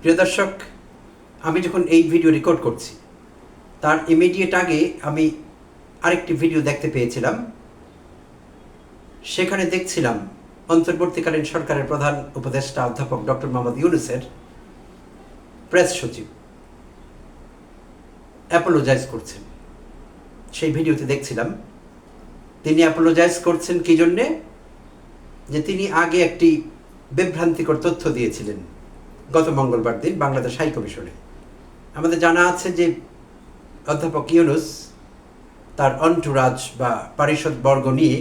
প্রিয় দর্শক, আমি যখন এই ভিডিও রেকর্ড করছি, তার ইমিডিয়েট আগে আমি আরেকটি ভিডিও দেখতে পেয়েছিলাম। সেখানে দেখছিলাম অন্তর্বর্তীকালীন সরকারের প্রধান উপদেষ্টা অধ্যাপক ডক্টর মোহাম্মদ ইউনুসের প্রেস সচিব অ্যাপোলোজাইজ করছেন। সেই ভিডিওতে দেখছিলাম, তিনি অ্যাপোলোজাইজ করছেন কি জন্যে? যে তিনি আগে একটি বিভ্রান্তিকর তথ্য দিয়েছিলেন। গত মঙ্গলবার দিন বাংলাদেশ হাই কমিশনে। আমাদের জানা আছে যে অধ্যাপক ইউনুস তার অন্টুরাজ বা পারিষদ বর্গ নিয়ে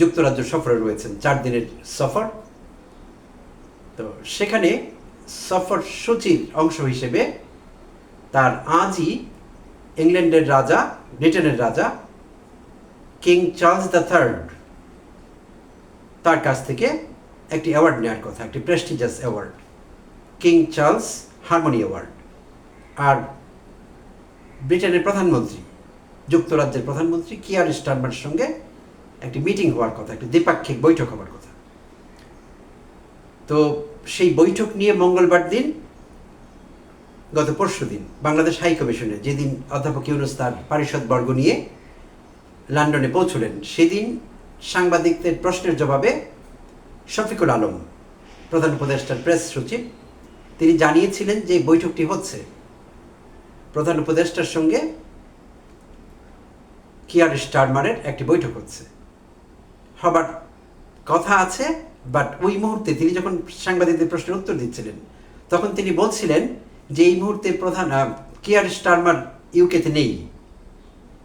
যুক্তরাজ্য সফরে রয়েছেন, চার দিনের সফর। তো সেখানে সফর সূচির অংশ হিসেবে তার আজই ইংল্যান্ডের রাজা, ব্রিটেনের রাজা কিং চার্লস দ্য থার্ড তার কাছ থেকে একটি অ্যাওয়ার্ড নেওয়ার কথা, একটি prestigious award. King Charles harmony award. আর ব্রিটেনের প্রধানমন্ত্রী, যুক্তরাজ্যের প্রধানমন্ত্রী কিয়ার স্টারমার সঙ্গে একটি মিটিং হওয়ার কথা, একটি দ্বিপাক্ষিক বৈঠক হওয়ার কথা। তো সেই বৈঠক নিয়ে মঙ্গলবার দিন, গত পরশু দিন, বাংলাদেশ হাই কমিশনে যেদিন অধ্যাপক ইউনুস তার পারিষদ বর্গ নিয়ে লন্ডনে পৌঁছলেন, সেদিন সাংবাদিকদের প্রশ্নের জবাবে শফিকুল আলম, প্রধান উপদেষ্টার প্রেস সচিব তিনি জানিয়েছিলেন যে বৈঠকটি হচ্ছে। প্রধান উপদেষ্টার সঙ্গে কিয়ার স্টারমারের একটি বৈঠক হচ্ছে। হবার কথা আছে, বাট ওই মুহূর্তে তিনি যখন সাংবাদিকদের প্রশ্নের উত্তর দিচ্ছিলেন, তখন তিনি বলছিলেন যে এই মুহূর্তে প্রধান কিয়ার স্টারমার ইউকেতে নেই।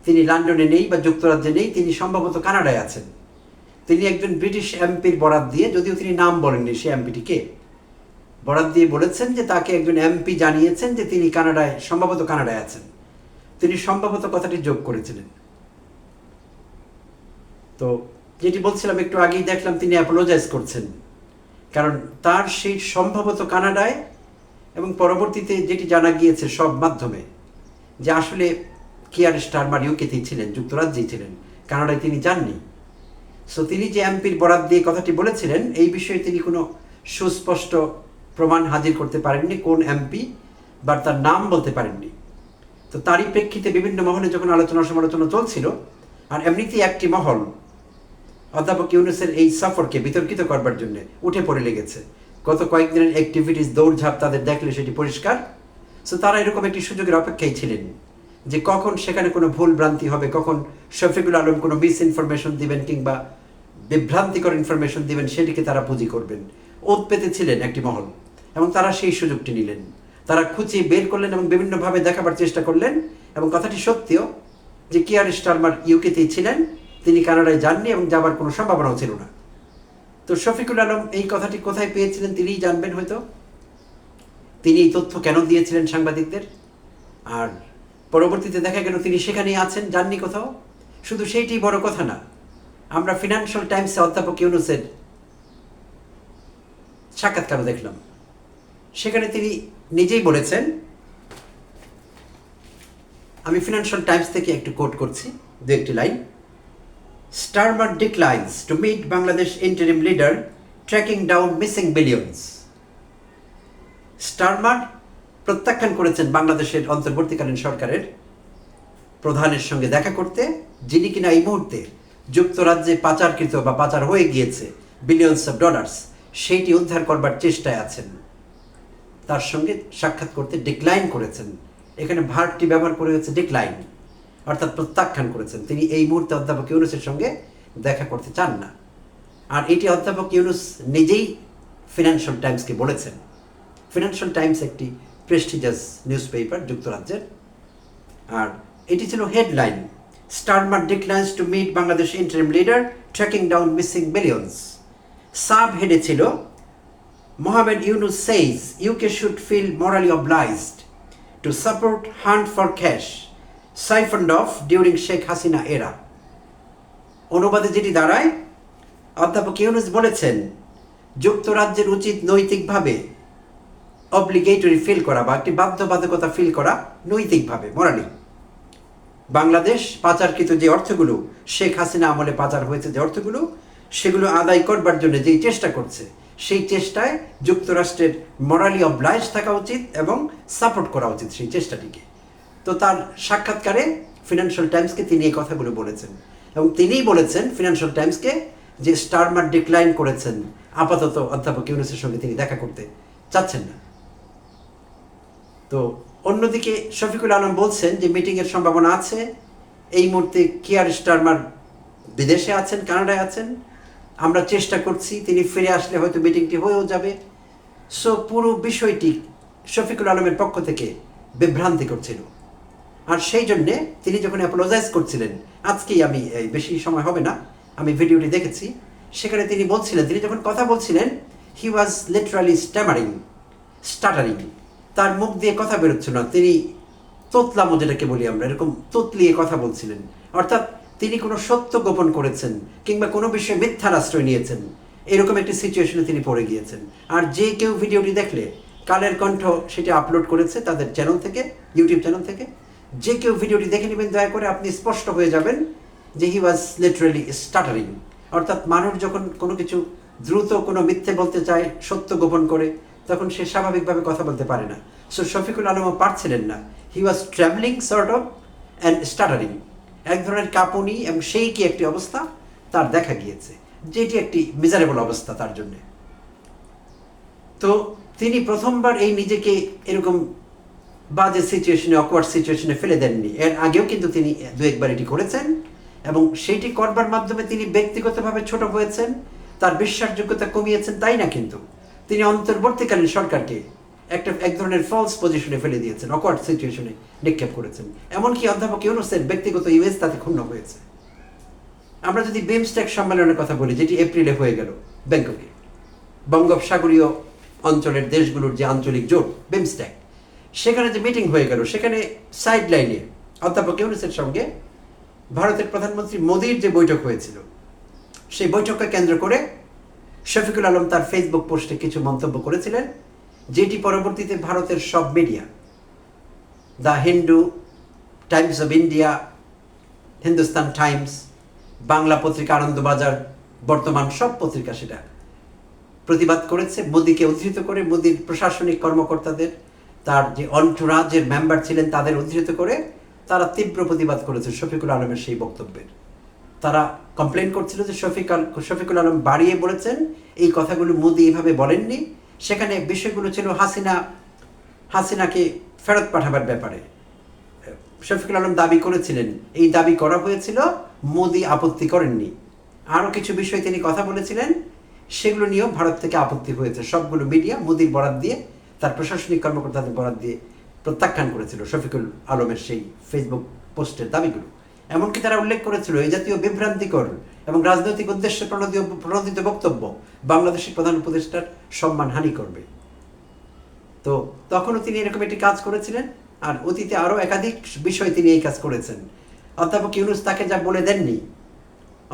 তিনি লন্ডনে নেই বা যুক্তরাজ্যে নেই, তিনি সম্ভবত কানাডায় আছেন। তিনি একজন ব্রিটিশ এমপির বরাত দিয়ে, যদিও তিনি নাম বলেননি সে এমপিটি কে। বরাত দিয়ে বলেছেন যে তাকে একজন এমপি জানিয়েছেন যে তিনি কানাডায়, সম্ভবত কানাডায় আছেন। তিনি সম্ভবত কথাটি যোগ করেছিলেন। তো যেটি বলছিলাম একটু আগেই দেখলাম তিনি অ্যাপোলোজাইজ করছেন। কারণ তার সেই সম্ভবত কানাডায় এবং পরবর্তীতে যেটি জানা গিয়েছে সব মাধ্যমে, যে আসলে কিয়ার স্টারমার ইউকেতেই ছিলেন, যুক্তরাজ্যেই ছিলেন, কানাডায় তিনি যাননি। সো তিনি যে এমপির বরাদ দিয়ে কথাটি বলেছিলেন, এই বিষয়ে তিনি কোনো সুস্পষ্ট প্রমাণ হাজির করতে পারেননি, কোন এমপি বা তার নাম বলতে পারেননি। তো তারই প্রেক্ষিতে বিভিন্ন মহলে যখন আলোচনা সমালোচনা চলছিল, আর এমনিতেই একটি মহল, অধ্যাপক ইউনুসের এই সফরকে বিতর্কিত করবার জন্য উঠে পড়ে লেগেছে। গত কয়েকদিনের অ্যাক্টিভিটিস দৌড়ঝাঁপ তাদের দেখলে সেটি পরিষ্কার। সো তারা এরকম একটি সুযোগের অপেক্ষায় ছিলেন যে কখন সেখানে কোনো ভুল ভ্রান্তি হবে, কখন শফিকুল আলম কোনো মিস ইনফরমেশন দিবেন কিংবা বিভ্রান্তিকর ইনফরমেশন দিবেন, সেটিকে তারা পুঁজি করবেন। ওত পেতে ছিলেন একটি মহল। এবং তারা সেই সুযোগটি নিলেন। তারা খুঁচিয়ে বের করলেন এবং বিভিন্নভাবে দেখাবার চেষ্টা করলেন এবং কথাটি সত্যিও যে কিয়ার স্টারমার ইউকেতেই ছিলেন, তিনি কানাডায় যাননি এবং যাবার কোনো সম্ভাবনাও ছিল না। তো শফিকুল আলম এই কথাটি কোথায় পেয়েছিলেন তিনিই জানবেন হয়তো? তিনি এই তথ্য কেন দিয়েছিলেন সাংবাদিকদের? আর পরবর্তীতে দেখা গেল তিনি সেখানেই আছেন, যাননি কোথাও? শুধু সেইটি বড় কথা না, আমরা ফিনান্সিয়াল টাইমসে অধ্যাপক ইউনুসের সাক্ষাৎকার দেখলাম। সেখানে তিনি নিজেই বলেছেন, আমি ফিনান্সিয়াল টাইমস থেকে একটু কোট করছি, দু একটি line. Starmer declines to meet Bangladesh interim leader tracking down missing billions Starmer প্রত্যাখ্যান করেছেন বাংলাদেশের অন্তর্বর্তীকালীন সরকারের প্রধানের সঙ্গে দেখা করতে, যিনি কিনা এই মুহূর্তে যুক্তরাজ্যে পাচারকৃত বা পাচার হয়ে গিয়েছে বিলিয়ন্স অফ ডলার্স সেইটি উদ্ধার করবার চেষ্টায় আছেন। তার সঙ্গে সাক্ষাৎ করতে ডিক্লাইন করেছেন। এখানে ভার্বটি ব্যবহার করে হয়েছে ডিক্লাইন অর্থাৎ প্রত্যাখ্যান করেছেন। তিনি এই মুহূর্তে অধ্যাপক ইউনুসের সঙ্গে দেখা করতে চান না। আর এটি অধ্যাপক ইউনুস নিজেই ফিনান্সিয়াল টাইমসকে বলেছেন। ফিনান্সিয়াল টাইমস একটি প্রেস্টিজাস নিউজ পেপার যুক্তরাজ্যের। আর এটি ছিল headline Starmer declines to meet Bangladesh interim leader tracking down missing billions sub হেডে ছিল Mohammed Yunus says UK should feel morally obliged to support hunt for cash siphoned off during Sheikh Hasina era. অনুবাদে যেটি দাঁড়ায়, অধ্যাপক ইউনুস বলেছেন, যুক্তরাজ্যের উচিত নৈতিকভাবে obligatory feel করা বা একটি বাধ্যবাধকতা ফিল করা নৈতিকভাবে মরালি বাংলাদেশ পাচারকৃত যে অর্থগুলো শেখ হাসিনা আমলে পাচার হয়েছে যে অর্থগুলো, সেগুলো আদায় করবার জন্য যেই চেষ্টা করছে সেই চেষ্টায় যুক্তরাষ্ট্রের মরালি অবলাইজ থাকা উচিত এবং সাপোর্ট করা উচিত সেই চেষ্টাটিকে। তো তার সাক্ষাৎকারে ফিনান্সিয়াল টাইমসকে তিনি এই কথাগুলো বলেছেন এবং তিনিই বলেছেন ফিনান্সিয়াল টাইমসকে যে স্টারমার ডিক্লাইন করেছেন আপাতত অধ্যাপক ইউনুসের সঙ্গে তিনি দেখা করতে চাচ্ছেন না। তো অন্যদিকে শফিকুল আলম বলছেন যে মিটিংয়ের সম্ভাবনা আছে, এই মুহূর্তে কিয়ার স্টারমার বিদেশে আছেন, কানাডায় আছেন? আমরা চেষ্টা করছি, তিনি ফিরে আসলে হয়তো মিটিংটি হয়েও যাবে। সো পুরো বিষয়টি শফিকুল আলমের পক্ষ থেকে বিভ্রান্তি করছিল। আর সেই জন্যে তিনি যখন অ্যাপোলোজাইজ করছিলেন, আজকেই আমি বেশি সময় হবে না, আমি ভিডিওটি দেখেছি, সেখানে তিনি বলছিলেন, তিনি যখন কথা বলছিলেন হি ওয়াজ লিটারালি স্ট্যামারিং স্টাটারিং তার মুখ দিয়ে কথা বেরোচ্ছিল না, তিনি তোতলামো যেটাকে বলি আমরা, এরকম তোতলিয়ে কথা বলছিলেন। অর্থাৎ তিনি কোনো সত্য গোপন করেছেন কিংবা কোনো বিষয়ে মিথ্যার আশ্রয় নিয়েছেন। এরকম একটি সিচুয়েশনে তিনি পড়ে গিয়েছেন। আর যে কেউ ভিডিওটি দেখলে, কালের কণ্ঠ সেটি আপলোড করেছে তাদের চ্যানেল থেকে ইউটিউব চ্যানেল থেকে। যে কেউ ভিডিওটি দেখে নেবেন, দয়া করে আপনি স্পষ্ট হয়ে যাবেন যে হি ওয়াজ লিটারেলি স্টার্টারিং অর্থাৎ মানুষ যখন কোনো কিছু দ্রুত কোনো মিথ্যে বলতে চায়, সত্য গোপন করে, তখন সে স্বাভাবিকভাবে কথা বলতে পারে না। সো শফিকুল আলমও পারছিলেন না। He was travelling sort of and stuttering এক ধরনের কাঁপুনি এবং সেই কি একটি অবস্থা? তার দেখা গিয়েছে। যেটি একটি মিজারেবল অবস্থা তার জন্যে। তো তিনি প্রথমবার এই নিজেকে এরকম বাজে সিচুয়েশনে অকওয়ার্ড সিচুয়েশনে ফেলে দেননি। এর আগেও কিন্তু তিনি দু একবার এটি করেছেন এবং সেইটি করবার মাধ্যমে তিনি ব্যক্তিগতভাবে ছোট হয়েছেন, তার বিশ্বাসযোগ্যতা কমিয়েছেন, তাই না কিন্তু? তিনি অন্তর্বর্তীকালীন সরকারকে একটা, এক ধরনের ফলস পজিশনে ফেলে দিয়েছেন অকওয়ার্ড সিচুয়েশনে নিক্ষেপ করেছেন। এমনকি অধ্যাপক ইউনুসের ব্যক্তিগত ইমেজ তাতে ক্ষুণ্ণ হয়েছে। আমরা যদি বিমস্টেক সম্মেলনের কথা বলি, যেটি এপ্রিলে হয়ে গেল ব্যাংককে, বঙ্গোপসাগরীয় অঞ্চলের দেশগুলোর যে আঞ্চলিক জোট, বিমস্টেক, সেখানে যে মিটিং হয়ে গেল, সেখানে সাইড লাইনে অধ্যাপক ইউনুসের সঙ্গে ভারতের প্রধানমন্ত্রী মোদির যে বৈঠক হয়েছিল, সেই বৈঠককে কেন্দ্র করে শফিকুল আলম তার ফেসবুক পোস্টে কিছু মন্তব্য করেছিলেন। যেটি পরবর্তীতে ভারতের সব media the Hindu Times of India Hindustan Times Bangla পত্রিকা আনন্দবাজার, বর্তমান সব পত্রিকা সেটা প্রতিবাদ করেছে। মোদিকে উদ্ধৃত করে, মোদীর প্রশাসনিক কর্মকর্তাদের, তার যে অন্টরাজের মেম্বার ছিলেন তাদের উদ্ধৃত করে তারা তীব্র প্রতিবাদ করেছে শফিকুল আলমের সেই বক্তব্যের। তারা কমপ্লেন করছিল যে শফিক শফিকুল আলম বাড়িয়ে বলেছেন, এই কথাগুলো মোদি এভাবে বলেননি। সেখানে বিষয়গুলো ছিল হাসিনা, হাসিনাকে ফেরত পাঠাবার ব্যাপারে। শফিকুল আলম দাবি করেছিলেন, এই দাবি করা হয়েছিল, মোদি আপত্তি করেননি। আরও কিছু বিষয় তিনি কথা বলেছিলেন, সেগুলো নিয়েও ভারত থেকে আপত্তি হয়েছে। সবগুলো মিডিয়া মোদির বরাদ দিয়ে, তার প্রশাসনিক কর্মকর্তাদের বরাদ দিয়ে প্রত্যাখ্যান করেছিল শফিকুল আলমের সেই ফেসবুক পোস্টের দাবিগুলো। এমনকি তারা উল্লেখ করেছিল, এই জাতীয় বিভ্রান্তিকর এবং রাজনৈতিক উদ্দেশ্যে প্রণোদিত বক্তব্য বাংলাদেশের প্রধান উপদেষ্টার সম্মান হানি করবে। তো তখনও তিনি এরকম একটি কাজ করেছিলেন, আর অতীতে আরও একাধিক বিষয় তিনি এই কাজ করেছেন। অধ্যাপক ইউনুস তাকে যা বলে দেননি,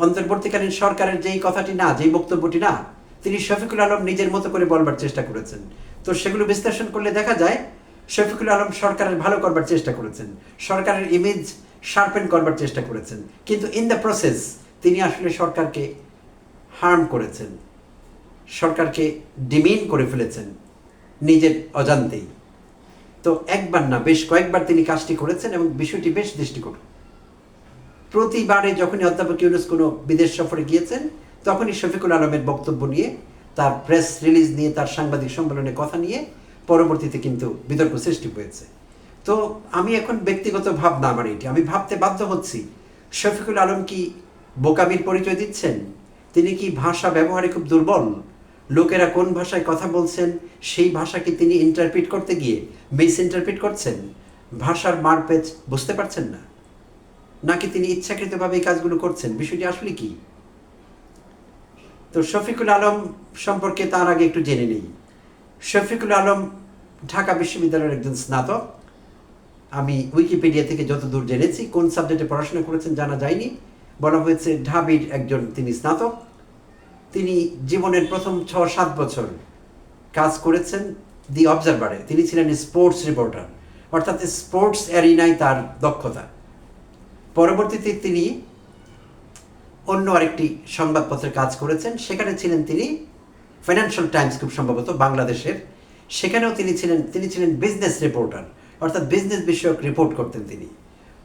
অন্তর্বর্তীকালীন সরকারের যেই কথাটি না, যেই বক্তব্যটি না, তিনি শফিকুল আলম নিজের মতো করে বলবার চেষ্টা করেছেন। তো সেগুলো বিশ্লেষণ করলে দেখা যায়, শফিকুল আলম সরকারের ভালো করবার চেষ্টা করেছেন। সরকারের ইমেজ শার্পেন করবার চেষ্টা করেছেন। কিন্তু ইন দ্য প্রসেস তিনি আসলে সরকারকে হার্ম করেছেন। সরকারকে ডিমিন করে ফেলেছেন নিজের অজান্তেই। তো একবার না, বেশ কয়েকবার তিনি কাজটি করেছেন এবং বিষয়টি বেশ দৃষ্টিকটু। প্রতিবারে যখনই অধ্যাপক ইউনুস কোনো বিদেশ সফরে গিয়েছেন, তখনই শফিকুল আলমের বক্তব্য নিয়ে, তার প্রেস রিলিজ নিয়ে, তার সাংবাদিক সম্মেলনে কথা নিয়ে, পরবর্তীতে কিন্তু বিতর্ক সৃষ্টি হয়েছে। তো আমি এখন ব্যক্তিগত ভাবনা আমার এটি। আমি ভাবতে বাধ্য হচ্ছি, শফিকুল আলম কি বোকামির পরিচয় দিচ্ছেন? তিনি কি ভাষা ব্যবহারে খুব দুর্বল? লোকেরা কোন ভাষায় কথা বলছেন? সেই ভাষাকে তিনি ইন্টারপ্রিট করতে গিয়ে মিস ইন্টারপ্রিট করছেন? ভাষার মারপেচ বুঝতে পারছেন না? নাকি তিনি ইচ্ছাকৃতভাবে এই কাজগুলো করছেন? বিষয়টি আসলে কি? তো শফিকুল আলম সম্পর্কে তার আগে একটু জেনে নেই। শফিকুল আলম ঢাকা বিশ্ববিদ্যালয়ের একজন স্নাতক। আমি উইকিপিডিয়া থেকে যতদূর জেনেছি, কোন সাবজেক্টে পড়াশোনা করেছেন জানা যায়নি। বলা হয়েছে ঢাবির একজন তিনি স্নাতক। তিনি জীবনের প্রথম ছ সাত বছর কাজ করেছেন দি অবজারভারে তিনি ছিলেন স্পোর্টস রিপোর্টার অর্থাৎ স্পোর্টস অ্যারিনায় তার দক্ষতা। পরবর্তীতে তিনি অন্য আরেকটি সংবাদপত্রে কাজ করেছেন। সেখানে ছিলেন তিনি ফাইন্যান্সিয়াল টাইমস খুব সম্ভবত বাংলাদেশের। সেখানেও তিনি ছিলেন তিনি ছিলেন বিজনেস রিপোর্টার অর্থাৎ বিজনেস বিষয়ক রিপোর্ট করতেন তিনি।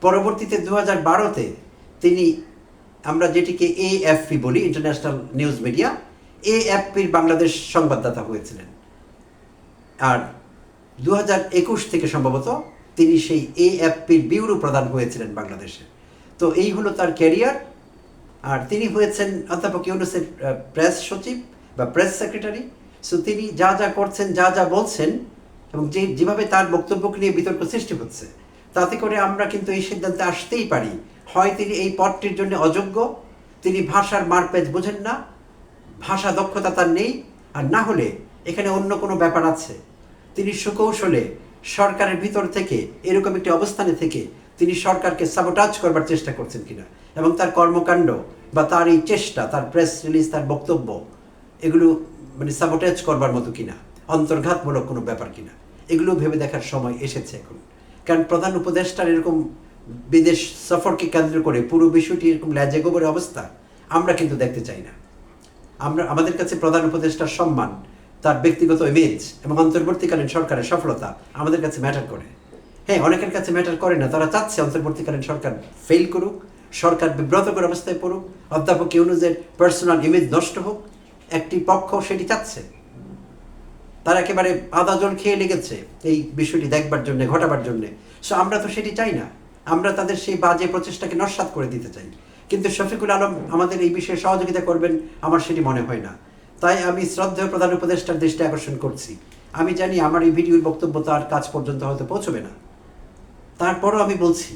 পরবর্তীতে দু হাজার বারোতে তিনি আমরা যেটিকে এএফপি বলি ইন্টারন্যাশনাল নিউজ মিডিয়া এএফপির বাংলাদেশ সংবাদদাতা হয়েছিলেন। আর দু একুশ থেকে সম্ভবত তিনি সেই এএফপির বিউরো প্রদান হয়েছিলেন বাংলাদেশে। তো এই হলো তার ক্যারিয়ার আর তিনি হয়েছেন অধ্যাপক ইউনুসের প্রেস সচিব বা প্রেস সেক্রেটারি সো তিনি যা যা করছেন, যা যা বলছেন এবং যে, যেভাবে তার বক্তব্যকে নিয়ে বিতর্ক সৃষ্টি হচ্ছে, তাতে করে আমরা কিন্তু এই সিদ্ধান্তে আসতেই পারি। হয় তিনি এই পদটির জন্য অযোগ্য, তিনি ভাষার মারপেজ বোঝেন না, ভাষা দক্ষতা তার নেই, আর না হলে এখানে অন্য কোনো ব্যাপার আছে। তিনি সুকৌশলে সরকারের ভিতর থেকে, এরকম একটি অবস্থানে থেকে তিনি সরকারকে সাবোটাজ করবার চেষ্টা করছেন কিনা এবং তার কর্মকাণ্ড বা তার এই চেষ্টা, তার প্রেস রিলিজ তার বক্তব্য, এগুলো মানে সাবোটাজ করবার মতো কিনা। অন্তর্ঘাতমূলক কোনো ব্যাপার কিনা। এগুলো ভেবে দেখার সময় এসেছে এখন। কারণ প্রধান উপদেষ্টার এরকম বিদেশ সফরকে কেন্দ্র করে পুরো বিষয়টি এরকম ল্যাজে গোবরে অবস্থা, আমরা কিন্তু দেখতে চাই না। আমরা, আমাদের কাছে প্রধান উপদেষ্টার সম্মান, তার ব্যক্তিগত ইমেজ এবং অন্তর্বর্তীকালীন সরকারের সফলতা আমাদের কাছে ম্যাটার করে। হ্যাঁ অনেকের কাছে ম্যাটার করে না, তারা চাচ্ছে অন্তর্বর্তীকালীন সরকার ফেল করুক, সরকার বিব্রতকর অবস্থায় পড়ুক, অধ্যাপক ইউনুজের পার্সোনাল ইমেজ নষ্ট হোক, একটি পক্ষ সেটি চাচ্ছে। তারা একেবারে আদা জল খেয়ে লেগেছে এই বিষয়টি দেখবার জন্য, ঘটাবার জন্য। সো আমরা তো সেটি চাই না। আমরা তাদের সেই বাজে প্রচেষ্টাকে নস্বাত করে দিতে চাই। কিন্তু শফিকুল আলম আমাদের এই বিষয়ে সহযোগিতা করবেন আমার সেটি মনে হয় না। তাই আমি শ্রদ্ধেয় প্রধান উপদেষ্টার দৃষ্টি আকর্ষণ করছি। আমি জানি আমার এই ভিডিওর বক্তব্য তার কাজ পর্যন্ত হয়তো পৌঁছবে না। তারপরও আমি বলছি,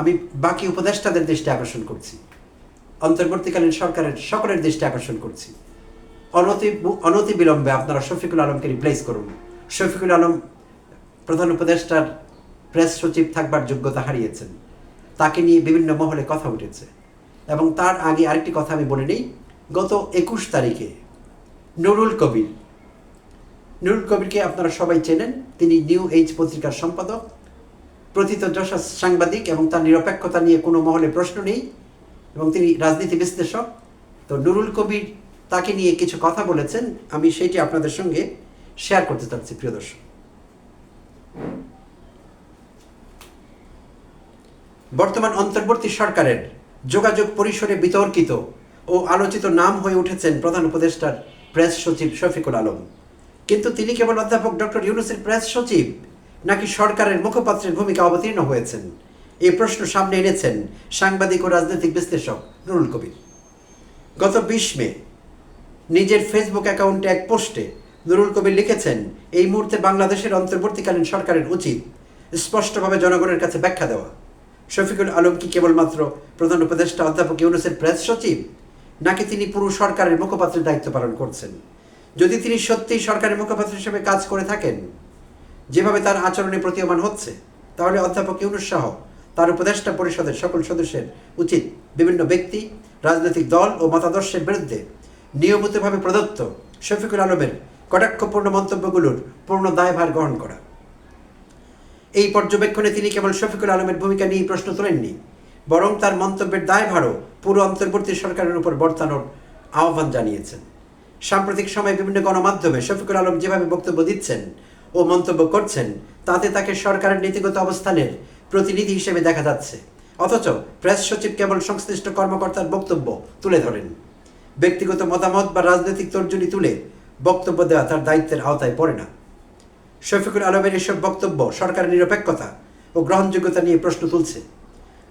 আমি বাকি উপদেষ্টাদের দৃষ্টি আকর্ষণ করছি। অন্তর্বর্তীকালীন সরকারের সকলের দৃষ্টি আকর্ষণ করছি। অনতি অনতি বিলম্বে আপনারা শফিকুল আলমকে রিপ্লেস করুন। শফিকুল আলম প্রধান উপদেষ্টার প্রেস সচিব থাকবার যোগ্যতা হারিয়েছেন। তাকে নিয়ে বিভিন্ন মহলে কথা উঠেছে। এবং তার আগে আরেকটি কথা আমি বলে নিই। গত একুশ তারিখে নুরুল কবির, নুরুল কবিরকে আপনারা সবাই চেনেন। তিনি নিউ এইজ পত্রিকার সম্পাদক, প্রথিত যশা সাংবাদিক এবং তার নিরপেক্ষতা নিয়ে কোনো মহলে প্রশ্ন নেই। এবং তিনি রাজনীতি বিশ্লেষক। তো নুরুল কবির তাকে নিয়ে কিছু কথা বলেছেন, আমি সেটি আপনাদের সঙ্গে শেয়ার করতে চাচ্ছি, প্রিয় দর্শক। বর্তমান অন্তর্বর্তী সরকারের যোগাযোগ পরিসরে বিতর্কিত ও আলোচিত নাম হয়ে উঠেছেন প্রধান উপদেষ্টার প্রেস সচিব শফিকুল আলম। কিন্তু তিনি কেবল অধ্যাপক ডক্টর ইউনুসের প্রেস সচিব নাকি সরকারের মুখপাত্রের ভূমিকা অবতীর্ণ হয়েছেন? এই প্রশ্ন সামনে এনেছেন সাংবাদিক ও রাজনৈতিক বিশ্লেষক নুরুল কবির। গত বিশ মে নিজের ফেসবুক অ্যাকাউন্টে এক পোস্টে নুরুল কবির লিখেছেন, এই মুহূর্তে বাংলাদেশের অন্তর্বর্তীকালীন সরকারের উচিত স্পষ্টভাবে জনগণের কাছে ব্যাখ্যা দেওয়া। শফিকুল আলম কি কেবলমাত্র প্রধান উপদেষ্টা অধ্যাপক ইউনুসের প্রেস সচিব, নাকি তিনি পুরো সরকারের মুখপাত্রের দায়িত্ব পালন করছেন? যদি তিনি সত্যিই সরকারের মুখপাত্র হিসেবে কাজ করে থাকেন, যেভাবে তার আচরণে প্রতীয়মান হচ্ছে, তাহলে অধ্যাপক ইউনুস সহ তার উপদেষ্টা পরিষদের সকল সদস্যের উচিত বিভিন্ন ব্যক্তি, রাজনৈতিক দল ও মতাদর্শের বিরুদ্ধে নিয়মিতভাবে প্রদত্ত শফিকুল আলমের কটাক্ষপূর্ণ মন্তব্যগুলোর পূর্ণ দায়ভার গ্রহণ করা। এই পর্যবেক্ষণে তিনি কেবল শফিকুল আলমের ভূমিকা নিয়ে প্রশ্ন তোলেননি, বরং তার মন্তব্যের দায়ভারও পুরো অন্তর্বর্তী সরকারের উপর বর্তানোর আহ্বান জানিয়েছেন। সাম্প্রতিক সময়ে বিভিন্ন গণমাধ্যমে শফিকুল আলম যেভাবে বক্তব্য দিচ্ছেন ও মন্তব্য করছেন, তাতে তাকে সরকারের নীতিগত অবস্থানের প্রতিনিধি হিসেবে দেখা যাচ্ছে। অথচ প্রেস সচিব কেবল সংশ্লিষ্ট কর্মকর্তার বক্তব্য তুলে ধরেন। ব্যক্তিগত মতামত বা রাজনৈতিক তর্জনী তুলে বক্তব্য দেওয়া তার দায়িত্বের আওতায় পড়ে না। শফিকুল আলমের এসব বক্তব্য সরকারের নিরপেক্ষতা ও গ্রহণযোগ্যতা নিয়ে প্রশ্ন তুলছে।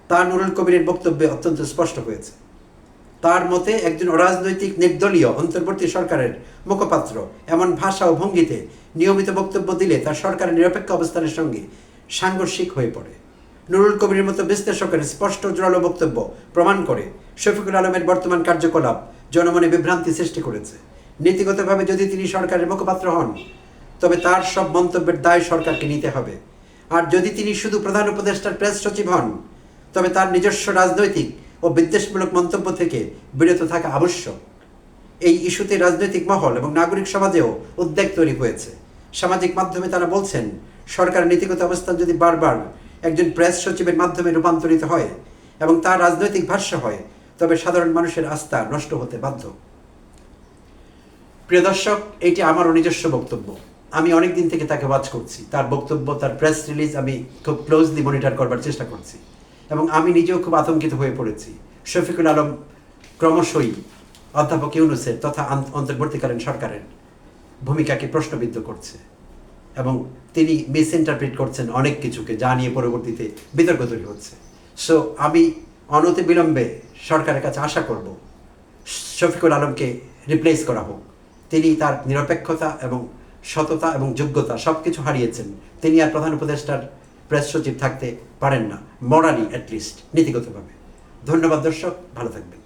তা নুরুল কবিরের বক্তব্যে অত্যন্ত স্পষ্ট হয়েছে। তার মতে, একজন অরাজনৈতিক নির্দলীয় অন্তর্বর্তী সরকারের মুখপাত্র এমন ভাষা ও ভঙ্গিতে নিয়মিত বক্তব্য দিলে তার সরকারের নিরপেক্ষ অবস্থানের সঙ্গে সাংঘর্ষিক হয়ে পড়ে। নুরুল কবিরের মতো বিশ্লেষকের স্পষ্ট জোরালো বক্তব্য প্রমাণ করে শফিকুল আলমের বর্তমান কার্যকলাপ জনমনে বিভ্রান্তি সৃষ্টি করেছে। নীতিগতভাবে যদি তিনি সরকারের মুখপাত্র হন, তবে তার সব মন্তব্যের দায় সরকারকে নিতে হবে। আর যদি তিনি শুধু প্রধান উপদেষ্টার প্রেস সচিব হন, তবে তার নিজস্ব রাজনৈতিক ও বিদ্বেষমূলক মন্তব্য থেকে বিরত থাকা আবশ্যক। এই ইস্যুতে রাজনৈতিক মহল এবং নাগরিক সমাজেও উদ্বেগ তৈরি হয়েছে। সামাজিক মাধ্যমে তারা বলছেন, সরকার নীতিগত অবস্থান যদি বারবার একজন প্রেস সচিবের মাধ্যমে রূপান্তরিত হয় এবং তার রাজনৈতিক ভাষ্য হয় তবে সাধারণ মানুষের আস্থা নষ্ট হতে বাধ্য। প্রিয় দর্শক এটি আমারও নিজস্ব বক্তব্য। আমি অনেক দিন থেকে তাকে ওয়াচ করছি। তার বক্তব্য, তার প্রেস রিলিজ আমি খুব ক্লোজলি মনিটর করবার চেষ্টা করছি। এবং আমি নিজেও খুব আতঙ্কিত হয়ে পড়েছি। শফিকুল আলম ক্রমশই অধ্যাপক ইউনুসের তথা অন্তর্বর্তীকালীন সরকারের ভূমিকাকে প্রশ্নবিদ্ধ করছে এবং তিনি মিস ইন্টারপ্রিট করছেন অনেক কিছুকে যা নিয়ে পরবর্তীতে বিতর্ক তৈরি হচ্ছে। সো আমি অনতি বিলম্বে সরকারের কাছে আশা করব, শফিকুল আলমকে রিপ্লেস করা হোক। তিনি তার নিরপেক্ষতা এবং সততা এবং যোগ্যতা সব কিছু হারিয়েছেন। তিনি আর প্রধান উপদেষ্টার প্রেস সচিব থাকতে পারেন না মরালি অ্যাটলিস্ট নীতিগতভাবে। ধন্যবাদ দর্শক, ভালো থাকবেন।